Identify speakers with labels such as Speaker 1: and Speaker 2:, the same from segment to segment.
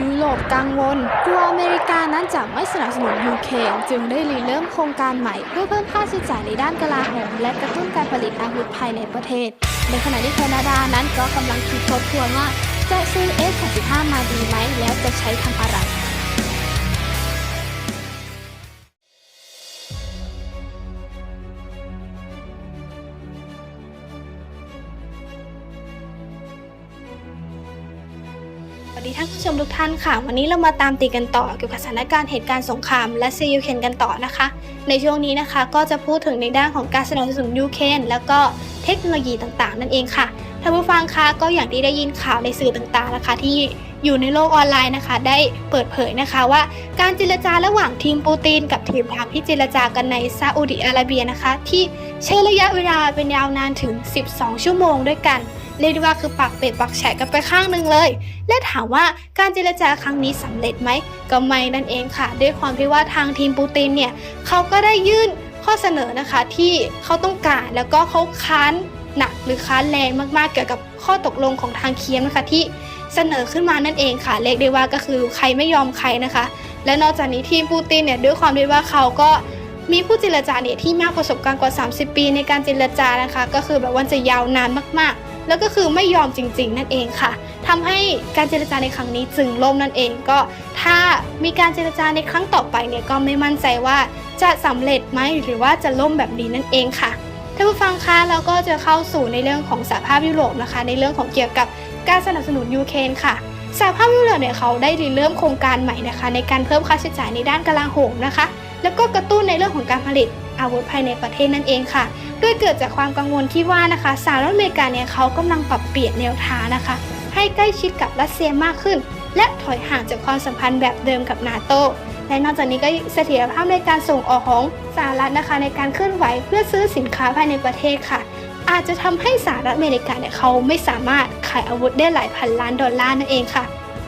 Speaker 1: ยุโรปกังวลกลัวอเมริกานั้นจะไม่สนับสนุนยูเครนจึงได้รีเริ่มโครงการใหม่ เพื่อเพิ่มค่าใช้จ่ายในด้านกลาโหมและกระตุ้นการผลิตอาวุธภายในประเทศ ในขณะที่แคนาดานั้นก็กำลังคิดทบทวนว่า จะซื้อ F-35 มาดีไหมแล้วจะใช้ทำอะไร สวัสดีท่านผู้ชมทุกท่านค่ะ วันนี้เรามาตามตีกันต่อเกี่ยวกับสถานการณ์เหตุการณ์สงครามและซียูเครนกันต่อนะคะ ในช่วงนี้นะคะก็จะพูดถึงในด้านของการสนับสนุนยูเครนแล้วก็เทคโนโลยีต่างๆ นั่นเองค่ะท่านผู้ฟังคะก็อย่างที่ได้ยินข่าวในสื่อต่างๆนะคะที่อยู่ในโลกออนไลน์นะคะ ได้เปิดเผยนะคะว่าการเจรจาระหว่างทีมปูตินกับทีมทรัมป์ที่เจรจากันในซาอุดิอาระเบียนะคะ ที่ใช้ระยะเวลาเป็นยาวนานถึง 12 ชั่วโมงด้วยกัน เรียกได้ว่าคือปักเป็ดปักแฉกกันไปข้างหนึ่งเลย และถามว่าการเจรจาครั้งนี้สำเร็จไหมก็ไม่นั่นเองค่ะ ด้วยความที่ว่าทางทีมปูตินเนี่ยเขาก็ได้ยื่นข้อเสนอนะคะที่เขาต้องการแล้วก็เขาค้านหนักหรือค้านแรงมากๆ เกี่ยวกับข้อตกลงของทางเคียมนะคะที่เสนอขึ้นมานั่นเองค่ะเรียกได้ว่าก็คือใครไม่ยอมใครนะคะ และนอกจากนี้ทีมปูตินเนี่ยด้วยความที่ว่าเขาก็มีผู้เจรจาเนี่ยที่มากประสบการณ์กว่า 30 ปีในการเจรจานะคะ ก็คือแบบว่าจะยาวนานมากๆ แล้วก็คือไม่ยอมจริง ๆ นั่นเองค่ะทำให้การเจรจาในครั้งนี้จึงล่มนั่นเองก็ ถ้ามีการเจรจาในครั้งต่อไปเนี่ยก็ไม่มั่นใจว่าจะสำเร็จไหมหรือว่าจะล่มแบบนี้นั่นเองค่ะท่านผู้ฟังคะเราก็จะเข้าสู่ในเรื่องของสหภาพยุโรปนะคะ ในเรื่องของเกี่ยวกับการสนับสนุนยูเครนค่ะสหภาพยุโรปเนี่ยเขาได้ริเริ่มโครงการใหม่นะคะ ในการเพิ่มค่าใช้จ่ายในด้านกลาโหมนะคะ แล้วก็กระตุ้นในเรื่องของการผลิตอาวุธภายในประเทศนั่นเองค่ะ ด้วยเกิดจากความกังวลที่ว่านะคะสหรัฐอเมริกาเนี่ยเขากำลังปรับเปลี่ยนแนวทางนะคะ ให้ใกล้ชิดกับรัสเซียมากขึ้น และถอยห่างจากความสัมพันธ์แบบเดิมกับนาโตและนอกจากนี้ก็เสถียรภาพในการส่งออกของสหรัฐนะคะในการเคลื่อนไหวเพื่อซื้อสินค้าภายในประเทศค่ะ อาจจะทำให้สหรัฐอเมริกาเนี่ยเขาไม่สามารถขายอาวุธได้หลายพันล้านดอลลาร์นั่นเองค่ะ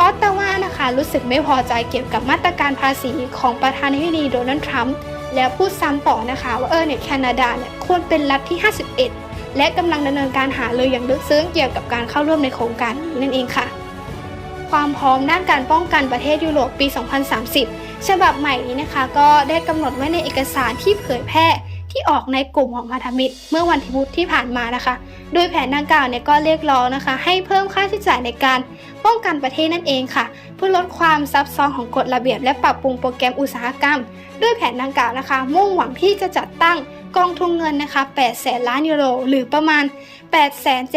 Speaker 1: ออตตาวานะคะรู้สึกไม่พอใจเกี่ยวกับมาตรการภาษีของประธานาธิบดีโดนัลด์ทรัมป์ แล้วพูดซ้ำต่อนะคะ ว่าเออเนี่ยแคนาดาเนี่ยควรเป็นรัฐที่ 51 และกำลังดำเนินการหาเลยอย่างลึกซึ้งเกี่ยวกับการเข้าร่วมในโครงการนี้นั่นเองค่ะ ความพร้อมด้านการป้องกันประเทศยุโรปปี 2030 ฉบับใหม่นี้นะคะ ก็ได้กำหนดไว้ในเอกสารที่เผยแพร่ ที่ออกในกลุ่มของพันธมิตร เมื่อวันที่พุธที่ผ่านมานะคะ โดยแผนดังกล่าวเนี่ยก็เรียกร้องนะคะ ให้เพิ่มค่าใช้จ่ายในการป้องกันประเทศนั่นเองค่ะ เพื่อลดความซับซ้อนของกฎระเบียบ และปรับปรุงโปรแกรมอุตสาหกรรม ด้วยแผนดังกล่าวนะคะ มุ่งหวังที่จะจัดตั้งกองทุนเงินนะคะ8แสนล้านยูโร หรือประมาณ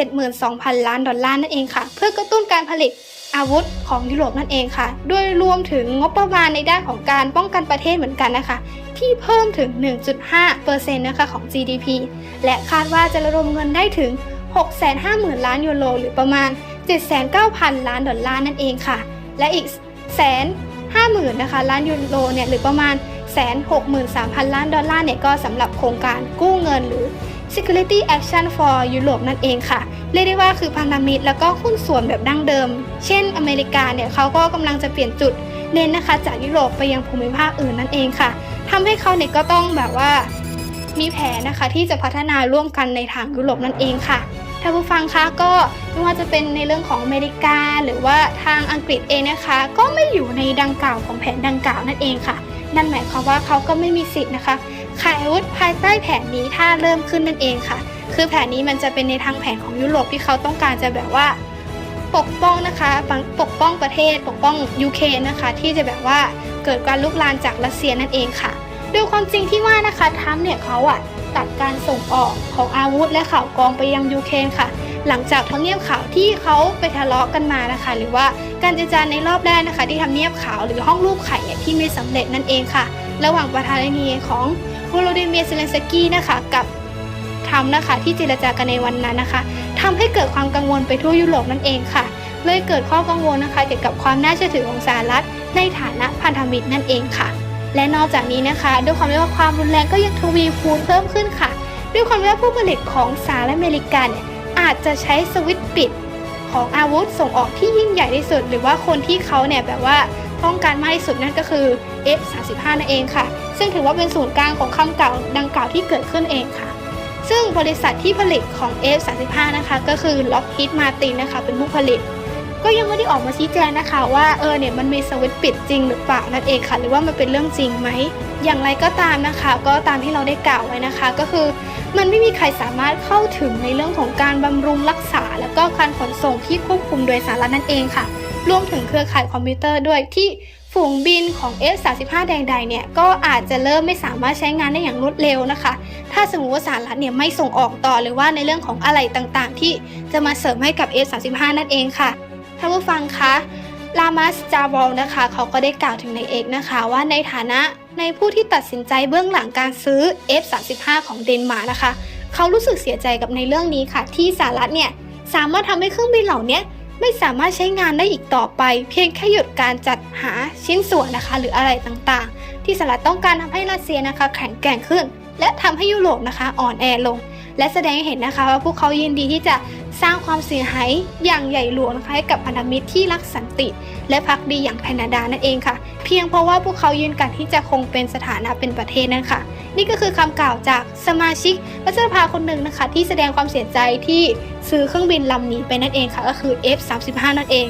Speaker 1: 872,000 ล้านดอลลาร์นั่นเองค่ะ เพื่อกระตุ้นการผลิต อาวุธของยุโรปนั่นเองค่ะโดยรวมถึงงบประมาณในด้านของการป้องกันประเทศเหมือนกันนะคะ ที่เพิ่มถึง 1.5%นะคะของ GDP และคาดว่าจะระดมเงินได้ถึง 650,000 ล้านยูโรหรือประมาณ 7,900ล้านดอลลาร์นั่นเองค่ะ และอีกแสนห้าหมื่นนะคะล้านยูโรเนี่ยหรือประมาณแสนหกหมื่นสามพันล้านดอลลาร์เนี่ยก็สำหรับโครงการกู้เงินหรือ Security Action for Europe นั่นเองค่ะ เรียกได้ว่าคือพันธมิตรแล้วก็หุ้นส่วนแบบดั้งเดิม เช่นอเมริกาเนี่ยเขาก็กำลังจะเปลี่ยนจุดเน้นนะคะ จากยุโรปไปยังภูมิภาคอื่นนั่นเองค่ะทำให้เขาเนี่ยก็ต้องแบบว่ามีแผนนะคะที่จะพัฒนาร่วมกันในทางยุโรปนั่นเองค่ะท่านผู้ฟังคะก็ไม่ว่าจะเป็นในเรื่องของอเมริกา หรือว่าทางอังกฤษเองนะคะ ก็ไม่อยู่ในดังกล่าวของแผนดังกล่าวนั่นเองค่ะ นั่นหมายความว่าเขาก็ไม่มีสิทธิ์นะคะ ขายอาวุธภายใต้แผนนี้ถ้าเริ่มขึ้นนั่นเองค่ะ คือแผนนี้มันจะเป็นในทางแผนของยุโรปที่เขาต้องการจะแบบว่า ปกป้องนะคะปกป้องประเทศ ปกป้องยูเครนนะคะที่จะแบบว่าเกิดการลุกลามจากรัสเซียนั่นเองค่ะโดยความจริงที่ว่านะคะทรัมเนี่ยเขาอะตัดการส่งออกของอาวุธและข่าวกองไปยังยูเครนค่ะ หลังจากทำเนียบข่าวที่เขาไปทะเลาะกันมานะคะ หรือว่าการเจรจาในรอบแรกนะคะ ที่ทำเนียบข่าวหรือห้องรูปไข่เนี่ยที่ไม่สำเร็จนั่นเองค่ะ ระหว่างประธานาธิบดีของ วโลดิเมียเซเลนสกี้นะคะกับทรัมป์นะคะที่เจรจากันในวันนั้นนะคะทำให้เกิดความกังวลไปทั่วยุโรปนั่นเองค่ะ เลยเกิดข้อกังวลนะคะ เกี่ยวกับความน่าเชื่อถือของสหรัฐ ในฐานะพันธมิตรนั่นเองค่ะ และนอกจากนี้นะคะด้วยความที่ว่าความรุนแรงก็ยังทวีคูณเพิ่มขึ้นค่ะ ด้วยความที่ว่าผู้ผลิตของสหรัฐอเมริกาเนี่ยอาจจะใช้สวิตช์ปิด ของอาวุธส่งออกที่ยิ่งใหญ่ที่สุด หรือว่าคนที่เขาเนี่ยแบบว่าต้องการมากที่สุดนั่นก็คือ F35 นั่นเองค่ะ ซึ่งถือว่าเป็นศูนย์กลางของคำกล่าวดังกล่าวที่เกิดขึ้นเองค่ะ ซึ่งบริษัทที่ผลิตของ F35 นะคะ ก็คือ Lockheed Martin นะคะเป็นผู้ผลิต ก็ยังไม่ได้ออกมาชี้แจงนะคะว่าเออเนี่ยมันมีสวิตช์ปิดจริงหรือเปล่านั่นเองค่ะ หรือว่ามันเป็นเรื่องจริงไหมอย่างไรก็ตามนะคะ ก็ตามที่เราได้กล่าวไว้นะคะ ก็คือมันไม่มีใครสามารถเข้าถึงในเรื่องของการบำรุงรักษา แล้วก็การขนส่งที่ควบคุมโดยสารนั่นเองค่ะ รวมถึงเครือข่ายคอมพิวเตอร์ด้วยที่ฝูงบินของ F35 แดงใดเนี่ยก็อาจจะเริ่มไม่สามารถใช้งานได้อย่างรวดเร็วนะคะ ถ้าสมมติว่าสหรัฐเนี่ยไม่ส่งออกต่อหรือว่าในเรื่องของอะไรต่างๆ ที่จะมาเสริมให้กับ F35 นั่นเองค่ะ ท่านผู้ฟังคะลามัสจาบอลนะคะ เขาก็ได้กล่าวถึงในเอกนะคะว่าในฐานะในผู้ที่ตัดสินใจเบื้องหลังการซื้อ F35 ของเดนมาร์กนะคะ เขารู้สึกเสียใจกับในเรื่องนี้ค่ะ ที่สหรัฐเนี่ยสามารถทำให้เครื่องบินเหล่านี้ไม่สามารถใช้งานได้อีกต่อไป เพียงแค่หยุดการจัดหาชิ้นส่วนนะคะ หรืออะไรต่างๆ ที่สหรัฐต้องการทำให้รัสเซียนะคะ แข็งแกร่งขึ้น และทำให้ยุโรปนะคะ อ่อนแอลง และแสดงให้เห็นนะคะว่าพวกเขายินดีที่จะสร้างความเสียหายอย่างใหญ่หลวงนะคะให้กับพันธมิตรที่รักสันติ และพักดีอย่างแคนาดานั่นเองค่ะ เพียงเพราะว่าพวกเขายืนกันที่จะคงเป็นสถานะเป็นประเทศนั่นค่ะ นี่ก็คือคำกล่าวจากสมาชิกรัฐสภาคนหนึ่งนะคะ ที่แสดงความเสียใจที่ซื้อเครื่องบินลำนี้ไปนั่นเองค่ะ ก็คือ F35 นั่นเอง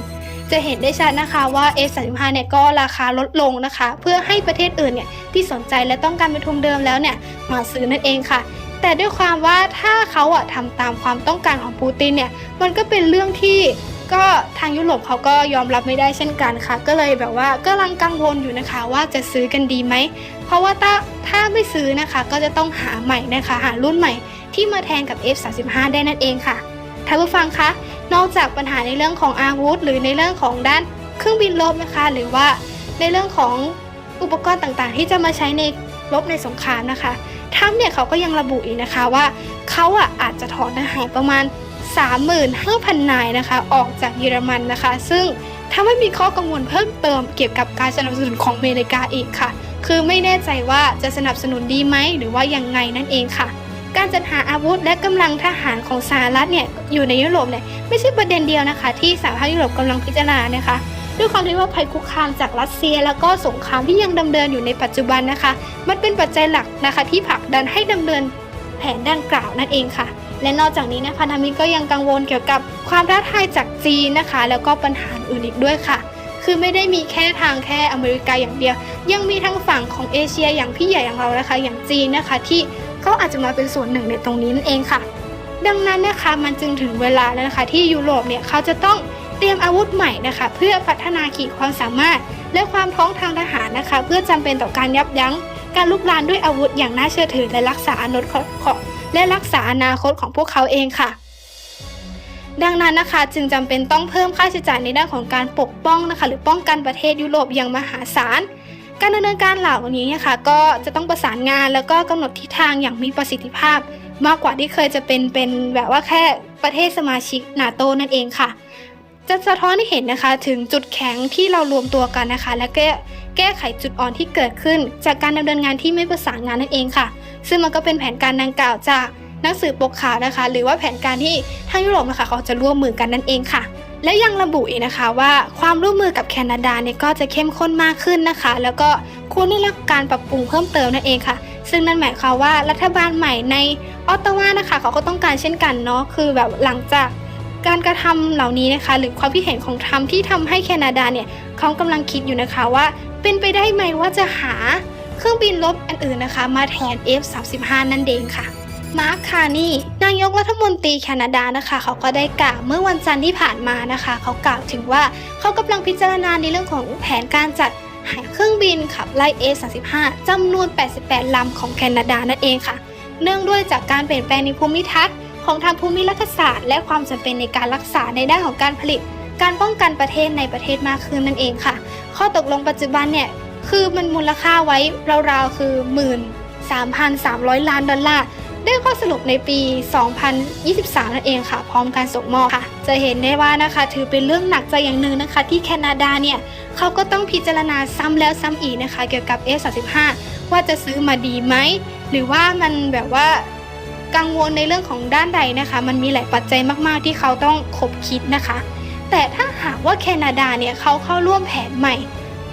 Speaker 1: จะเห็นได้ชัดนะคะว่า F35 เนี่ยก็ราคาลดลงนะคะ เพื่อให้ประเทศอื่นเนี่ยที่สนใจและต้องการเป็นทุนเดิมแล้วเนี่ยมาซื้อนั่นเองค่ะ แต่ด้วยความว่าถ้าเขาอะทำตามความต้องการของปูตินเนี่ยมันก็เป็นเรื่องที่ก็ทางยุโรปเขาก็ยอมรับไม่ได้เช่นกันค่ะ ก็เลยแบบว่ากำลังกังวลอยู่นะคะว่าจะซื้อกันดีไหม เพราะว่าถ้าถ้าไม่ซื้อนะคะก็จะต้องหาใหม่นะคะ หารุ่นใหม่ที่มาแทนกับ F35 ได้นั่นเองค่ะท่านผู้ฟังคะนอกจากปัญหาในเรื่องของอาวุธ หรือในเรื่องของด้านเครื่องบินรบนะคะ หรือว่าในเรื่องของอุปกรณ์ต่างๆ ที่จะมาใช้ในรบในสงครามนะคะ ทรัมป์เนี่ยเขาก็ยังระบุอีกนะคะว่าเขาอะอาจจะถอนทหารประมาณ 35,000 นายนะคะ ออกจากเยอรมันนะคะ ซึ่งถ้าไม่มีข้อกังวลเพิ่มเติมเกี่ยวกับการสนับสนุนของอเมริกาอีกค่ะ คือไม่แน่ใจว่าจะสนับสนุนดีไหมหรือว่ายังไงนั่นเองค่ะ การจัดหาอาวุธและกำลังทหารของสหรัฐเนี่ยอยู่ในยุโรปเนี่ยไม่ใช่ประเด็นเดียวนะคะ ที่สหภาพยุโรปกำลังพิจารณานะคะ ด้วยความที่ว่าภัยคุกคามจากรัสเซีย แล้วก็สงครามที่ยังดำเนินอยู่ในปัจจุบันนะคะ มันเป็นปัจจัยหลักนะคะที่ผลักดันให้ดำเนินแผนดังกล่าวนั่นเองค่ะ และนอกจากนี้นะคะนามิตรก็ยังกังวลเกี่ยวกับความท้าทายจากจีนนะคะ แล้วก็ปัญหาอื่นอีกด้วยค่ะ คือไม่ได้มีแค่ทางแค่อเมริกาอย่างเดียว ยังมีทางฝั่งของเอเชียอย่างพี่ใหญ่อย่างเรานะคะ อย่างจีนนะคะที่เขาอาจจะมาเป็นส่วนหนึ่งในตรงนี้นั่นเองค่ะ ดังนั้นนะคะมันจึงถึงเวลาแล้วนะคะที่ยุโรปเนี่ยเขาจะต้อง เตรียมอาวุธใหม่นะคะ เพื่อพัฒนาขีดความสามารถ และความพร้อมทางทหารนะคะ เพื่อจำเป็นต่อการยับยั้ง การลุกลานด้วยอาวุธอย่างน่าเชื่อถือและรักษาอนาคตของและรักษาอนาคตของพวกเขาเองค่ะดังนั้นนะคะจึงจำเป็นต้องเพิ่มค่าใช้จ่ายในด้านของการปกป้องนะคะ หรือป้องกันประเทศยุโรปอย่างมหาศาล การดำเนินการเหล่านี้นะคะก็จะต้องประสานงานแล้วก็กำหนดทิศทางอย่างมีประสิทธิภาพ มากกว่าที่เคยจะเป็นเป็นแบบว่าแค่ประเทศสมาชิกนาโตนั่นเองค่ะ จะสะท้อนให้เห็นนะคะถึงจุดแข็งที่เรารวมตัวกันนะคะ และแก้แก้ไขจุดอ่อนที่เกิดขึ้น จากการดำเนินงานที่ไม่ประสานงานนั่นเองค่ะ ซึ่งมันก็เป็นแผนการดังกล่าวจากหนังสือปกขาวนะคะ หรือว่าแผนการที่ทางยุโรปนะคะเขาจะร่วมมือกันนั่นเองค่ะ และยังระบุอีกนะคะว่าความร่วมมือกับแคนาดาเนี่ยก็จะเข้มข้นมากขึ้นนะคะ แล้วก็ควรได้รับการปรับปรุงเพิ่มเติมนั่นเองค่ะ ซึ่งนั่นหมายความว่ารัฐบาลใหม่ในออตตาวานะคะเขาก็ต้องการเช่นกันเนาะคือแบบหลังจาก การกระทำเหล่านี้นะคะหรือความคิดเห็นของทรัมป์ที่ทำให้แคนาดาเนี่ยเขากำลังคิดอยู่นะคะว่า เป็นไปได้ไหมว่าจะหาเครื่องบินรบอันอื่นนะคะ มาแทน F35 นั่นเองค่ะมาร์คคาร์นีนายกรัฐมนตรีแคนาดานะคะ เขาก็ได้กล่าวเมื่อวันจันทร์ที่ผ่านมานะคะ เขากล่าวถึงว่าเขากำลังพิจารณาในเรื่องของแผนการจัดหาเครื่องบินขับไล่ A35 จำนวน 88 ลำของแคนาดานั่นเองค่ะ เนื่องด้วยจากการเปลี่ยนแปลงในภูมิทัศน์ ของทางภูมิรัฐศาสตร์ และความจำเป็นในการรักษาในด้านของการผลิต การป้องกันประเทศในประเทศมากขึ้นนั่นเองค่ะ ข้อตกลงปัจจุบันเนี่ยคือมันมูลค่าไว้ราวๆคือ 13,300 ล้านดอลลาร์ได้ข้อสรุปในปี 2023 นั่นเองค่ะ พร้อมการส่งมอบค่ะ จะเห็นได้ว่านะคะ ถือเป็นเรื่องหนักใจอย่างหนึ่งนะคะ ที่แคนาดาเนี่ยเขาก็ต้องพิจารณาซ้ำแล้วซ้ำอีกนะคะ เกี่ยวกับ F35 ว่าจะซื้อมาดีไหม หรือว่ามันแบบว่า กังวลในเรื่องของด้านใดนะคะ มันมีหลายปัจจัยมากๆที่เขาต้องคบคิดนะคะ แต่ถ้าหากว่าแคนาดาเนี่ยเขาเข้าร่วมแผนใหม่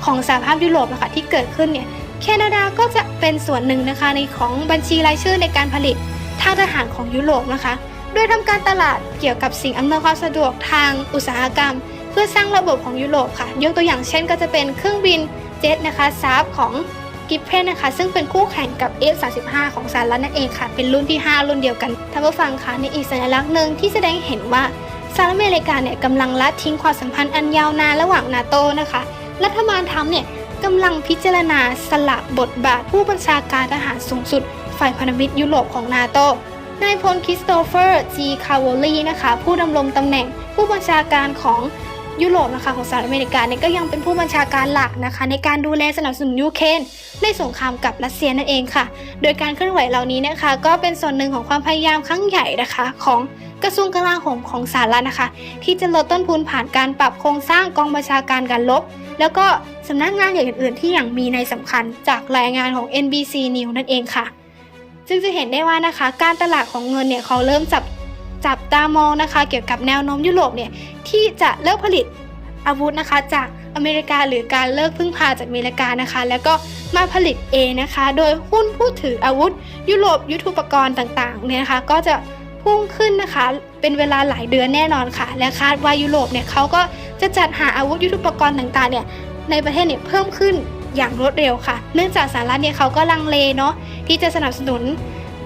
Speaker 1: ของสหภาพยุโรปนะคะที่เกิดขึ้นเนี่ยแคนาดาก็จะเป็นส่วนหนึ่งนะคะในของบัญชีรายชื่อในการผลิตทางทหารของยุโรปนะคะ โดยทำการตลาดเกี่ยวกับสิ่งอำนวยความสะดวกทางอุตสาหกรรมแพื่อสร้างระบบของยุโรปค่ะ ยกตัวอย่างเช่น ก็จะเป็นเครื่องบินเจ็ตนะคะซาฟของ กิฟเพนนะคะ ซึ่งเป็นคู่แข่งกับ F35 ของสหรัฐนั่นเองค่ะ เป็นรุ่นที่ 5 รุ่นเดียวกันท่านผู้ฟังคะในอีกสัญลักษณ์หนึ่งที่แสดงเห็นว่าสหรัฐอเมริกาเนี่ยกำลังละทิ้งความสัมพันธ์อันยาวนานระหว่างนาโตนะคะ รัฐบาลทรัมป์เนี่ยกำลังพิจารณาสละบทบาทผู้บัญชาการทหารสูงสุด ฝ่ายพันธมิตรยุโรปของนาโตนายพลคริสโตเฟอร์จีคาโวลีนะคะ ผู้ดำรงตำแหน่งผู้บัญชาการของ ยุโรปนะคะของสหรัฐอเมริกาเนี่ยก็ยังเป็นผู้บัญชาการหลักนะคะ ในการดูแลสนับสนุนยูเครนในสงครามกับรัสเซียนั่นเองค่ะ โดยการเคลื่อนไหวเหล่านี้นะคะ ก็เป็นส่วนหนึ่งของความพยายามครั้งใหญ่นะคะของกระทรวงกลาโหมของสหรัฐนะคะ ที่จะลดต้นทุนผ่านการปรับโครงสร้างกองบัญชาการการลบแล้วก็สำนักงานอย่างอื่นๆที่อย่างมีในสำคัญจากรายงานของ NBC News นั่นเองค่ะ ซึ่งจะเห็นได้ว่านะคะ การตลาดของเงินเนี่ยเขาเริ่มจับ จับตามองนะคะ เกี่ยวกับแนวโน้มยุโรปเนี่ยที่จะเลิกผลิตอาวุธนะคะจากอเมริกาหรือการเลิกพึ่งพาจากอเมริกานะคะ แล้วก็มาผลิตเองนะคะ โดยหุ้นผู้ถืออาวุธ ยุโรปยุทโธปกรณ์ต่างๆเนี่ยนะคะก็จะพุ่งขึ้นนะคะ เป็นเวลาหลายเดือนแน่นอนค่ะ และคาดว่ายุโรปเนี่ยเขาก็จะจัดหาอาวุธยุทโธปกรณ์ต่างๆเนี่ยในประเทศเนี่ยเพิ่มขึ้นอย่างรวดเร็วค่ะ เนื่องจากสหรัฐเนี่ยเขาก็ลังเลเนาะที่จะสนับสนุน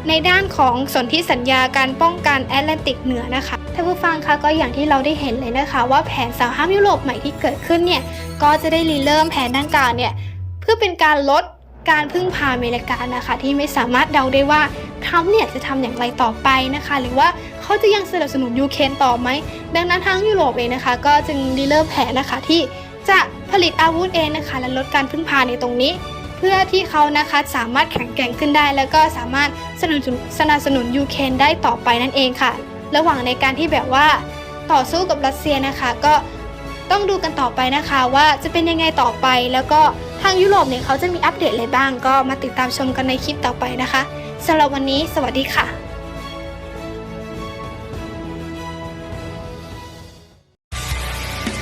Speaker 1: ในด้านของสนธิสัญญาการป้องกันแอตแลนติกเหนือนะคะท่านผู้ฟังคะก็อย่างที่เราได้เห็นเลยนะคะ ว่าแผนสหภาพยุโรปใหม่ที่เกิดขึ้นเนี่ยก็จะได้รีเริ่มแผนดังกล่าวเนี่ยเพื่อเป็นการลดการพึ่งพาอเมริกานะคะ ที่ไม่สามารถเดาได้ว่าทรัมป์เนี่ยจะทำอย่างไรต่อไปนะคะ หรือว่าเขาจะยังสนับสนุนยูเครนต่อไหมดังนั้นทั้งยุโรปเองนะคะ ก็จึงรีเริ่มแผนนะคะที่จะผลิตอาวุธเองนะคะ และลดการพึ่งพาในตรงนี้ เพื่อที่เขานะคะสามารถแข็งแกร่งขึ้นได้ แล้วก็สามารถสนับสนุนสนับสนุนยูเครนได้ต่อไปนั่นเองค่ะ ระหว่างในการที่แบบว่าต่อสู้กับรัสเซียนะคะ ก็ต้องดูกันต่อไปนะคะว่าจะเป็นยังไงต่อไป แล้วก็ทางยุโรปเนี่ยเขาจะมีอัปเดตอะไรบ้าง ก็มาติดตามชมกันในคลิปต่อไปนะคะสำหรับวันนี้ สวัสดีค่ะ